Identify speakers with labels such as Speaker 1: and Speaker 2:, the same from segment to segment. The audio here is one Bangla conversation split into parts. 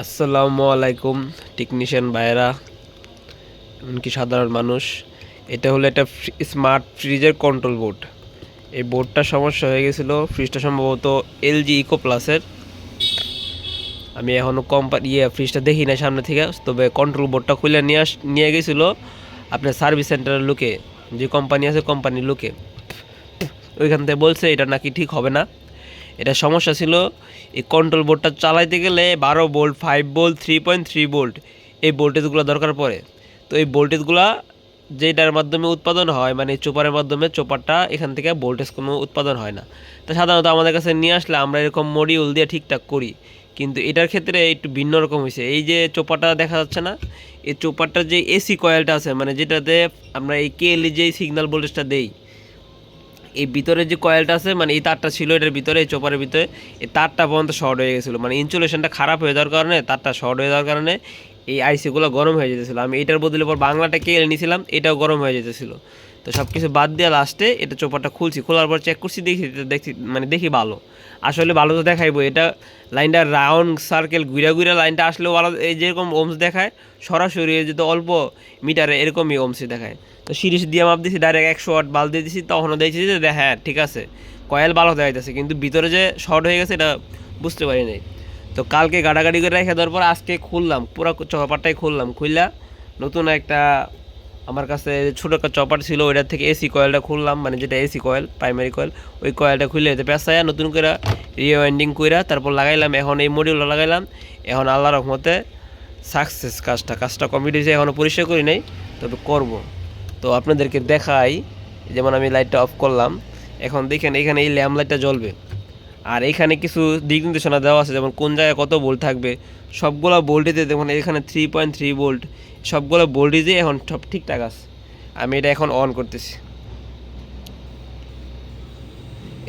Speaker 1: আসসালামু আলাইকুম টেকনিশিয়ান ভাইয়েরা, এমনকি সাধারণ মানুষ। এটা হলো একটা স্মার্ট ফ্রিজের কন্ট্রোল বোর্ড এই বোর্ডটার সমস্যা হয়ে গেছিল ফ্রিজটা সম্ভবত এলজি ইকো প্লাসের আমি এখনও কোম্পানি ইয়ে ফ্রিজটা দেখি না সামনে থেকে, তবে কন্ট্রোল বোর্ডটা খুলে নিয়ে আস, নিয়ে গেছিল আপনার সার্ভিস সেন্টারের লোকে, যে কোম্পানি আছে কোম্পানির লোকে। ওইখান থেকে বলছে, এটা নাকি ঠিক হবে না। এটা সমস্যা ছিল, এই কন্ট্রোল বোর্ডটা চালাইতে গেলে বারো volt five volt three point three volt এই ভোল্টেজগুলো দরকার পড়ে। তো এই ভোল্টেজগুলো যেটার মাধ্যমে উৎপাদন হয় মানে চোপারের মাধ্যমে চোপারটা এখান থেকে ভোল্টেজ কোনো উৎপাদন হয় না। তা সাধারণত আমাদের কাছে নিয়ে আসলে আমরা এরকম মডিউল দিয়ে ঠিকঠাক করি। কিন্তু এটার ক্ষেত্রে একটু ভিন্ন রকম হয়েছে। এই যে চোপাটা দেখা যাচ্ছে না, এই চোপারটার যে এসি কয়েলটা আছে মানে যেটাতে আমরা এই কেএলই যে সিগন্যাল ভোল্টেজটা দেই এই ভিতরে যে কয়েলটা আছে মানে এই তারটা ছিল এটার ভিতরে, এই চোপারের ভিতরে, এই তারটা পর্যন্ত শর্ট হয়ে গেছিল। মানে ইনসুলেশনটা খারাপ হয়ে যাওয়ার কারণে, তারটা শর্ট হয়ে যাওয়ার কারণে এই আইসিগুলো গরম হয়ে যেতেছিলো। আমি এটার বদলে পর বাংলাটা কেলে নিয়েছিলাম, এটাও গরম হয়ে যেতেছিলো। তো সব কিছু বাদ দিয়ে লাস্টে এটা চোপারটা খুলছি। খোলার পর চেক করছি, দেখি, দেখছি মানে দেখি ভালো। আসলে ভালো তো দেখাইবো। এটা লাইনটা রাউন্ড সার্কেল ঘুরা ঘুরা লাইনটা আসলেও ভালো। এই যেরকম ওমস দেখায়, সরাসরি যদি অল্প মিটারে এরকমই ওমসি দেখায়। তো সিরিজ দিয়ে মাপ দিছি ডাইরেক্ট একশো ওয়াট বাল দিয়ে দিছি, তখনও দেখছি যে হ্যাঁ ঠিক আছে। কয়েল ভালো দেখাইতেছে, কিন্তু ভিতরে যে শর্ট হয়ে গেছে, এটা বুঝতে পারি নাই। তো কালকে গাড়াগাড়ি করে রেখে দেওয়ার পর আজকে খুললাম, পুরো চপারটাই খুললাম। খুললা নতুন একটা আমার কাছে ছোটো একটা চপার ছিল, ওইটার থেকে এসি কয়েলটা খুললাম মানে যেটা এসি কয়েল প্রাইমারি কয়েল ওই কয়েলটা খুলে এতে পেঁচায়া নতুন করে রিওয়াইন্ডিং কইরা তারপর লাগাইলাম। এখন এই মডিউলটা লাগাইলাম, এখন আল্লাহ রহমতে সাকসেস কাজটা কাজটা কমপ্লিট হয়েছে এখনও পরিষ্কার করি নাই, তবে করব। তো আপনাদেরকে দেখাই, যেমন আমি লাইটটা অফ করলাম, এখন দেখেন এখানে এই ল্যাম্প লাইটটা জ্বলবে। আর এখানে কিছু দিক নির্দেশনা দেওয়া আছে, যেমন কোন জায়গায় কত বোল্ট থাকবে, সবগুলো বোল্টিতে দেখুন, এখানে থ্রি পয়েন্ট থ্রি বোল্ট, সবগুলো ভোল্টেজে এখন সব ঠিকঠাক আছে। আমি এটা এখন অন করতেছি।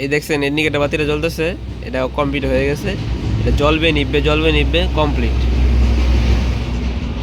Speaker 1: এই দেখছেন, এর নিকেটা বাতিটা জ্বলতেছে এটা কমপ্লিট হয়ে গেছে, এটা জ্বলবে নিববে জ্বলবে নিববে কমপ্লিট